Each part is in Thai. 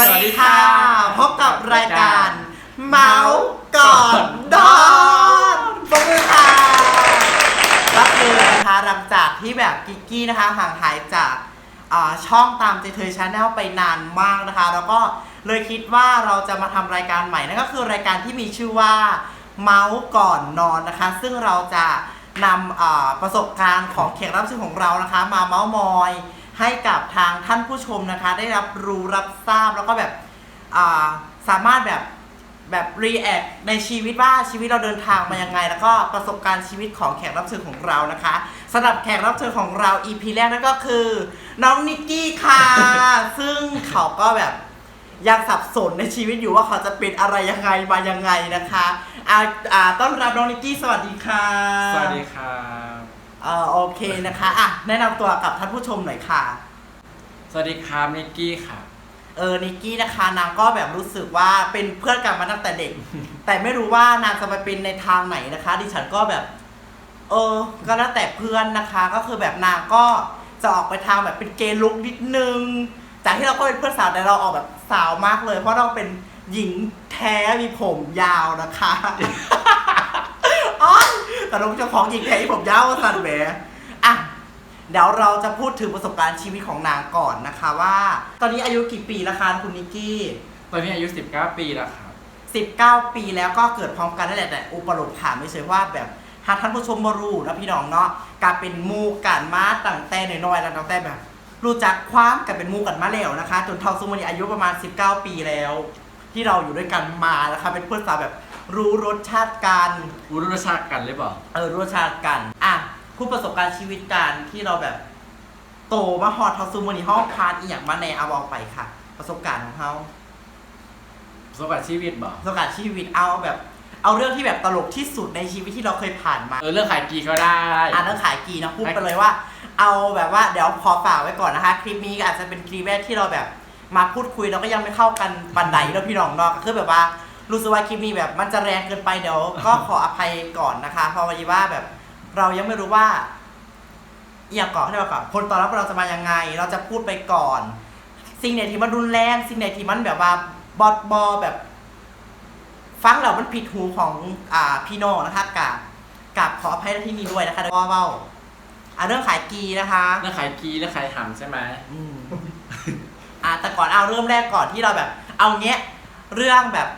วัสดีค่ะ พบกับรายการ เมาส์ก่อนดอนปรบมือค่ะรับเลยนะคะหลังจากที่แบบกิกกี้นะคะห่างหายจากอ่าช่องตามเจเธอชาแนลไปนานมากนะคะ แล้วก็เลยคิดว่าเราจะมาทำรายการใหม่นั่นก็คือรายการที่มีชื่อว่าเมาส์ก่อนนอนนะคะ ซึ่งเราจะนำอ่าประสบการณ์ของแขกรับเชิญของเรานะคะ มาเมาส์มอย ให้กับทางท่านผู้ชมนะคะ ได้รับรู้รับทราบแล้วก็แบบาสามารถแบบแบบรีแอคในชีวิตว่าชีวิตเราเดินทางมายังไง แล้วก็ประสบการณ์ชีวิตของแขกรับเชิญของเรานะคะสำหรับแขกรับเชิญของเรา EP แรกนั่นก็คือ น้องนิกกี้ค่ะ ซึ่งเขาก็แบบยังสับสนในชีวิตอยู่ว่าเขาจะเป็นอะไรยังไงมายังไงนะคะอ่าอ่าต้อนรับน้องนิกกี้สวัสดีค่ะ สวัสดีครับเอ่อโอเคนะคะอะแนะนำตัวกับท่านผู้ชมหน่อยค่ะ สวัสดีครับนิกกี้ค่ะ เออนิกกี้นะคะนางก็แบบรู้สึกว่าเป็นเพื่อนกันมาตั้งแต่เด็ก แต่ไม่รู้ว่านางจะไปเป็นในทางไหนนะคะ ดิฉันก็แบบ เออ ก็แล้วแต่เพื่อนนะคะ ก็คือแบบนางก็จะออกไปทางแบบเป็นเกย์ลุกนิดนึง จากที่เราก็เป็นเพื่อนสาวแต่เราออกแบบสาวมากเลย เพราะเราเป็นหญิงแท้มีผมยาวนะคะอ๋อแต่เราเจ้าของหญิงแท้มีผมยาวสันแหมอะเดี๋ยวเราจะพูดถึงประสบการณ์ชีวิตของนางก่อนนะคะว่า ตอนนี้อายุกี่ปีแล้วคะคุณนิกกี้ ตอนนี้อายุ 19 ปีแล้วครับ 19 ปีแล้วก็เกิดพร้อมกันนั่นแหละแต่อุปโลกถามไม่ใช่ว่าแบบหากท่านผู้ชมมารู้นะพี่น้องเนาะการเป็นหมูกันมาตั้งแต่น้อยๆแล้วตั้งแต่แบบ รู้จักความกันเป็นหมูกันมาแล้วนะคะ จนเท่าสมวันนี้อายุประมาณ 19 ปีแล้ว ที่เราอยู่ด้วยกันมานะคะเป็นเพื่อนสาวแบบ รู้รสชาติกัน รู้รสชาติกันหรือเปล่า เออรู้ชาติกัน อะพูดประสบการณ์ชีวิตกันที่เราแบบ โตมาฮอดเทาซูโมนี่ห้องพานอีหยังมาในเอาเอาไปค่ะ ประสบการณ์ของเขาประสบการณ์ชีวิตบ่ประสบการณ์ชีวิตเอาแบบ เอาเรื่องที่แบบตลกที่สุดในชีวิตที่เราเคยผ่านมา เออเรื่องขายกีก็ได้อ่านเรื่องขายกีนะพูดไปเลยว่า เอาแบบว่าเดี๋ยวขอฝากไว้ก่อนนะคะ คลิปนี้อาจจะเป็นคลิปแรกที่เราแบบ มาพูดคุยเราก็ยังไม่เข้ากันปันไดเราพี่น้องเนาะก็คือแบบว่า รู้สึกว่าคลิปนี้แบบมันจะแรงเกินไปเดี๋ยว ก็ขออภัยก่อนนะคะ เพราะวันนี้ว่าแบบเรายังไม่รู้ว่าอหย่างก่อนให้เราก่อนผลตอบรับเราจะมายังไง เราจะพูดไปก่อน สิ่งไหนที่มันรุนแรง สิ่งไหนที่มันแบบว่าบอดบอแบบ ฟังแล้วมันผิดหูของอ่าพี่น้องนะคะกับกับขออภัยในที่นี้ด้วยนะคะเดี๋ยวว่าเว้าอ่าเรื่องขายกีนะคะเรื่องขายกีเรื่องขายหำใช่ไหมอืมอ่าแต่ก่อนเอาเริ่มแรกก่อนที่เราแบบ เอาเงี้ยเรื่องแบบ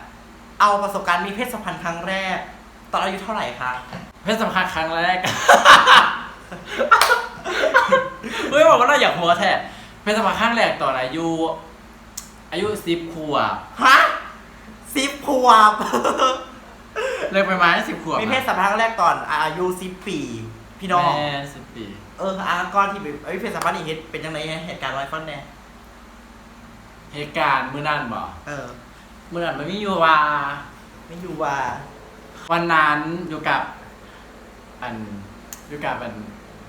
เอาประสบการณ์มีเพศสัมพันธ์ครั้งแรก ตอนอายุเท่าไหร่คะ เพศสัมพันธ์ครั้งแรก เฮ้ยบอกว่าเราอยากหัวแท้เพศสัมพันธ์ครั้งแรกตอนอายุ อายุสิบขวบฮะสิบขวบ เลยไปมาสิบขวบมีเพศสัมพันธ์ครั้งแรกตอนอายุสิบปี พี่น้อง แม่สิบปีเอออาก่อนที่แบบเอ้ยเพศสัมพันธ์นี่เหตุเป็นยังไงเหตุการณ์อะไรฟังแน่เหตุการณ์มื้อนั้นบ่เออ มื้อนั้นมันมีอยู่ว่า ไม่อยู่ว่า วันนั้นอยู่กับ อันอยู่กับอัน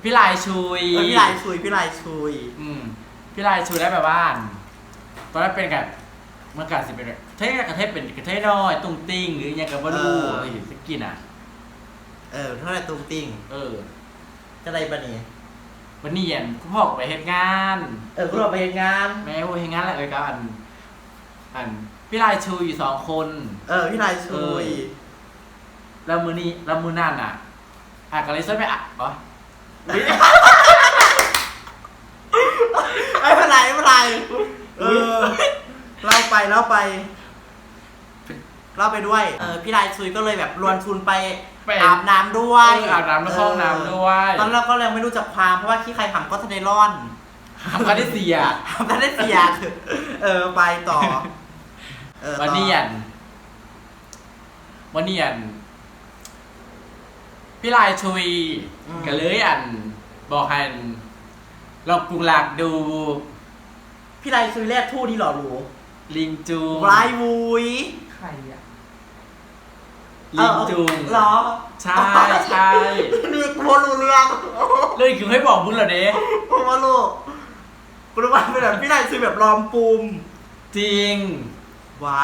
พี่ลายชุยเออพี่ลายชุยพี่ลายชุย อืมพี่ลายชุยได้แบบว่าอันตอนนั้นเป็นกับเมื่อก่อนสิเป็นแบบเท่กับเทพเป็นกระเทยน้อยตุ้งติ้งหรืออยังกับบลูเออสกินอะ เออเท่าไหร่ตุ้งติ้งเออจะอะไรปะเนี่ยวันนี้อันคุณพ่อก็ไปเฮ็ดงาน เออคุณเราไปเฮ็ดงาน แม่ว่าเฮ็ดงานอะไรเอ่ยกับอัน อัน พี่ลายชุยอยู่สองคน เออพี่ลายชุย แล้วมือนี้แล้วมือนั่นอะอะก็เลยช่วยไปอะอ๋อไม่เป็นไรไม่เป็นไรเออเล่าไปเล่าไปเล่าไปด้วย เออพี่ลายชุยก็เลยแบบรวนทุนไปไปอาบน้ำด้วยเอออาบน้ำแล้วเข้าห้องน้ำด้วยตอนนั้นเราก็ยังไม่รู้จักความเพราะว่าขี้ใครหำก็ทะเลร่อนทำกันได้เสียหำก็ได้เสียเออไปต่อ เออต่อวันนี้อันวันนี้อันพี่ลายชุยก็เลยอัน บอกให้อันลองกรุงหลักดูพี่ลายชุยแรกทู่ที่หล่อหรูลิงจูงลายวุ้ยใครอะลิงจูงเหรอใช่ใช่นี่กูว่ารู้เรื่องเรื่องคือให้บอกมึงเหรอเด้กูว่ารู้กูรู้ว่าเป็นแบบพี่นายซื้อแบบลอมปูมจริงไว้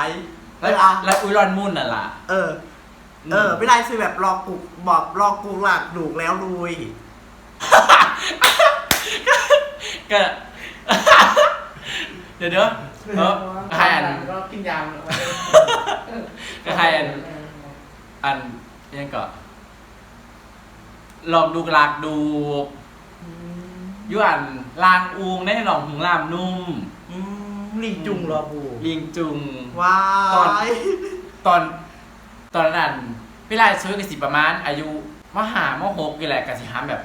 เอแล้วออะแล้วอุยรอนมุ่นน่ะล่ะ เออ เออพี่นายซื้อแบบรอกุกบอกรอกูหลักดูกแล้วลุย ก็ เดี๋ยวเดี๋ยวเออใครอันก็กินยาใครอันอันยังก็ลองดูกลากดูอยุอันลางอูงได้หลองหุงลามนุ่มอืม ลิงจุงเหรอบูลิงจุง ว้าตอน ยตอนตอนนั้นพี่ลายซื้อกันสิประมาณ อายุมหามหกกี่แหละกันสิฮามแบบ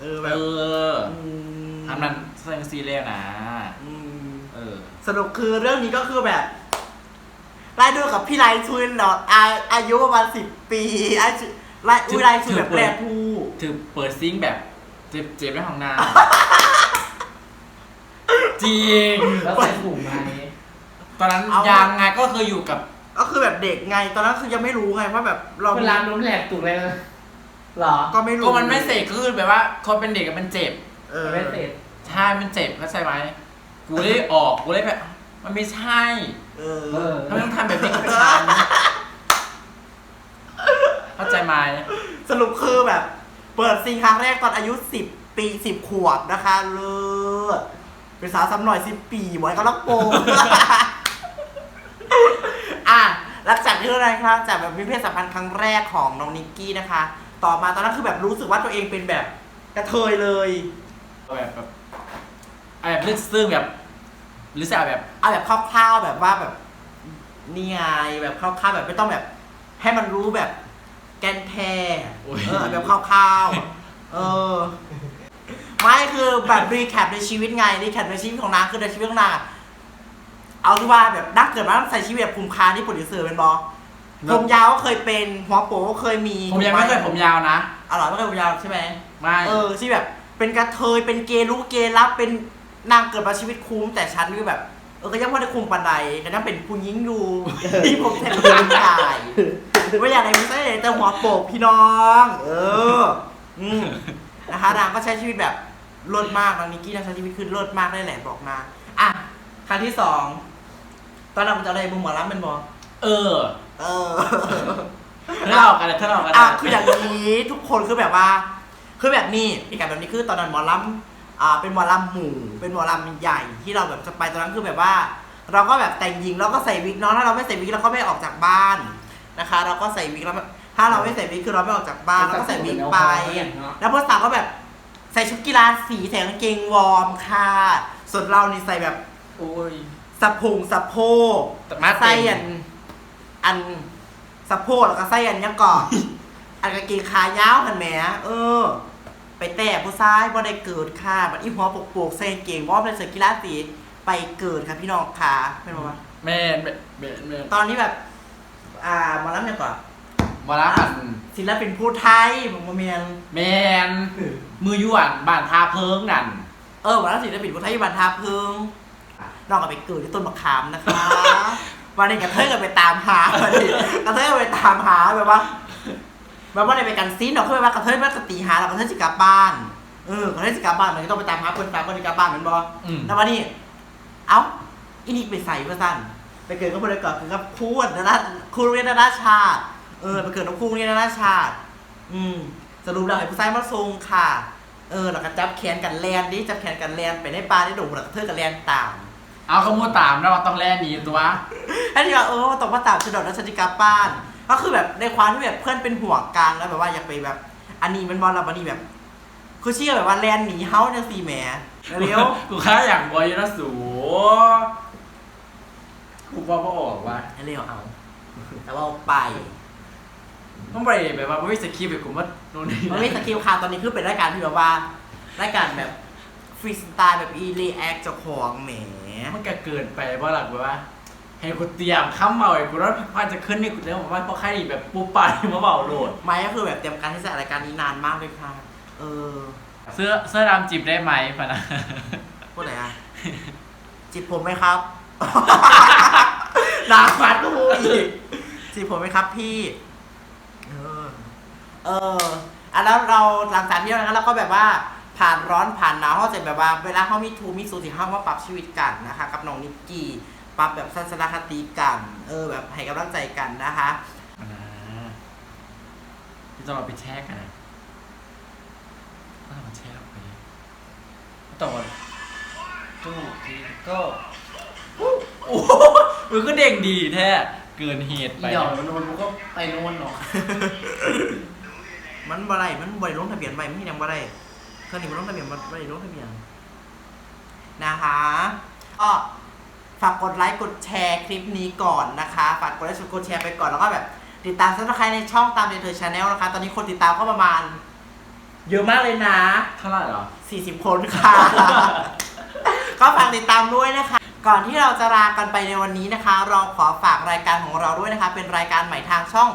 เออเอแบบอทำนั้นเซงซีเรียลนะ อืมเออ สรุปคือเรื่องนี้ก็คือแบบไล่ดูกับพี่ไลชุนเนาะอาอายุประมาณสิบปีอายุไล่อุ้ยไลชุนแบบแปรทูถือเปิดซิงค์แบบ เจ็บเจ็บในห้องน้ำ จริง แล้วใส่ถุงไหมตอนนั้นยังไงก็คืออยู่กับก็คือแบบเด็กไง ตอนนั้นคือยังไม่รู้ไงว่าแบบเราเวลาล้มแหลกตุกเลยนะหรอก็ไม่รู้ก็มันไม่เสกก็คือแบบว่าคนเป็นเด็กอะมันเจ็บเออไม่เสร็จใช่มันเจ็บเข้าใจไหมกูเลยออกกูเลยแบบมันไม่ใช่เอเอออทำไมต้องทำแบบนี้กับฉันเข้าใจไหมสรุปคือแบบ เปิดซิงครั้งแรกตอนอายุสิบปีสิบขวบนะคะเลิศ เป็นสาวซ้ำหน่อยสิบปีไว้ก็รักโปง อะหลังจากที่อะไรครับจากแบบมีเพศสัมพันธ์ครั้งแรกของน้องนิกกี้นะคะ ต่อมาตอนนั้นคือแบบรู้สึกว่าตัวเองเป็นแบบกระเทยเลย แบบแบบเอาแบบลึกซึ้งแบบ หรือจะเอาแบบ เอาแบบคร่าวๆแบบว่าแบบนี่ไงแบบคร่าวๆแบบไม่ต้องแบบ ให้มันรู้แบบ แกนแท้โอ้ย เออแบบคร่าวๆเออ ไม่คือแบบรีแคปในชีวิตไงรีแคปในชีวิตของนางคือในชีวิตของนางอะเอาที่ว่าแบบนักเกิดมาต้องใส่ชีวิตแบบภูมิคาที่โปรดิวเซอร์เป็นบอผมยาวก็เคยเป็นหัวโปก็เคยมีผมยังไม่เคยผมยาวนะอ๋อเหรอไม่เคยผมยาวใช่ไหมไม่เออที่แบบ เป็นกระเทยเป็นเกย์รู้เกย์รับเป็นนางเกิดมาชีวิตคุ้มแต่ฉันคือแบบเออก็ยังไม่ได้คุมปันใดก็ยังเป็นผู้หญิงอยู่ที่ผมแทนร่างกายไม่อยากอะไรไม่ใช่แต่หัวโปกพี่น้อง เออ อืมนะคะนางก็ใช้ชีวิตแบบ เลิศมากนางนิกกี้นางใช้ชีวิตคือเลิศมากได้แหละบอกมาอะครั้งที่สองตอนนั้นผมจะอะไรบุมหมอลำเป็นบอเออเออถ้าเรากันเลยถ้าเรากันอะคืออย่างนี้ทุกคนคือแบบว่า คือแบบนี้อีกแบบแบบนี้คือตอนนั้นหมอลำอ่าเป็นหมอลำหมู่ เป็นหมอลำใหญ่ที่เราแบบจะไปตอนนั้นคือแบบว่า เราก็แบบแต่งหญิงเราก็ใส่วิกเนาะถ้าเราไม่ใส่วิกเราก็ไม่ออกจากบ้านนะคะ เราก็ใส่วิกแล้วถ้าเราไม่ใส่วิกคือเราไม่ออกจากบ้านเราก็ใส่วิกไป แล้วพวกสาวก็แบบ ใส่ชุดกีฬาสีใส่กางเกงวอร์มค่ะ ส่วนเรานี่ใส่แบบโอ้ยสะพงสะโพกแต่มาเต็มใส่อัน อันสะโพกแล้วก็ใส่อันยังก่อน อันกางเกงขายาวหันแหมเออ ไปแต่ผู้ชายบ่ได้เกิดค่ะบัดอีหัวปกๆใส่กางเกงวอร์มใส่เสื้อกีฬาสีไปเกิดค่ะพี่น้องค่ะเป็นบ่วะแม่นแม่นแม่นแม่นตอนนี้แบบ อ่าหมาแล้วเนี่ยก่อน มาละอันศิลปินผู้ไทยผมบ่แม่นแมนมือหยวนบ้านทาเพิงนั่น เออวันนั้นศิลปินพุทธยบันทาพึงน้องก็ไปเกิดที่ต้นมะขามนะคะวันนี้กระเทยกันไปตามหาวันนี้กระเทยกันไปตามหาแบบว่าแบบว่าในไปกันซีนเนาะคือแบบว่ากระเทยมันกตีหาเรากระเทยจิกลับบ้านเออกระเทยจิกลับบ้านมันก็ต้องไปตามหาคนตามคนที่กลับบ้านแมันบออืมแล้ววันนี้ เอ้าอินี่ไปใส่เพื่อสั้นไปเกิดก็บริกรคือกับครูนานาครูเรียนนานาชาติ เออไปเกิดน้องครูเรียนนานาชาติ อืมสรุปแล้วไอ้ผู้ชายมาทรงค่ะ เออแล้วก็จับแขนกันแลนดิจับแขนกันแลนไปในป่าได้ดงแล้วก็เธอกันแลนตาม เอาขโมยตามแล้วว่าต้องแล่หนีตัวแล้วทีว่าเออตกมาตามชนดแล้วฉันจะกลับบ้าน ก็คือแบบในความที่แบบเพื่อนเป็นห่วงกันแล้วแบบว่าอยากไปแบบ อันนี้มันบอลเราอันนี้แบบ คือเชื่อแบบว่าแลนหนีเฮาเนี่ยสิแหมเร็ว กูแค่อยากบอยนะสูกูบอกว่าออกว่าเร็วเอา แต่ว่าเอาไป ต้องไปแบบว่าไม่สคริปต์แบบกูว่าโน่นนี่มันไม่สกิลค่ะตอนนี้คือเป็นรายการที่แบบว่ารายการแบบฟรีสไตล์แบบอีรีแอคเจ้าของแหมมันก็เกินไปว่าหลักแบบว่า ให้กูเตรียมข้ามเมาไอ้กูแล้วพาจะขึ้นนี่กูแล้วบอกว่าพอใครแบบปูปายมาเบาโหลด ไม่ก็คือแบบเตรียมการที่จะอัดรายการนี้นานมากเลยค่ะ เออเสื้อเสื้อดำจีบได้ไหมพะนะ พูดไหนอะจีบผมไหมครับหนาฟัดก็พูดอีกจีบผมไหมครับพี่เออ เอออะแล้วเราหลังจากที่เราเราก็แบบว่าผ่านร้อนผ่านหนาวเขาจะแบบว่าเวลาเขามีทูมีสูสิเขามาปรับชีวิตกันนะคะ กับน้องนิกกี้ปรับแบบทัศนคติกัน เออ แบบให้กำลังใจกันนะคะนะพี่จะมาไปแช่กันนะก็ต้องมาแช่ออกไปต้องมาตู้ที่ก็โอ้โหมันก็เด้งดีแท้ เกินเหตุอีไปดอกมันมันก็ไปโน่นหรอก มันบ่ได้มันบ่ได้ลงทะเบียนไว้มันยังบ่ได้เครื่องนี้มันลงทะเบียนบ่ได้ลงทะเบียนนะคะก็ฝากกดไลค์กดแชร์คลิปนี้ก่อนนะคะฝากกดไลค์กดแชร์ไปก่อนแล้วก็แบบ ติดตามซับสไครต์ในช่องตามเดนเธอชาแนลนะคะ ตอนนี้คนติดตามก็ประมาณ เยอะมากเลยนะ เท่าไหร่เหรอ 40 คนค่ะ ก็ฝากติดตามด้วยนะคะ ก่อนที่เราจะลากันไปในวันนี้นะคะ เราขอฝากรายการของเราด้วยนะคะ เป็นรายการใหม่ทางช่อง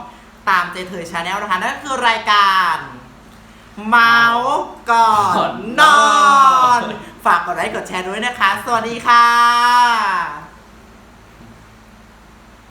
ตามเจเธอชาแนลนะคะ นั่นก็คือรายการ เมาส์ก่อนนอน ฝากกดไลค์กดแชร์ด้วยนะคะ สวัสดีค่ะ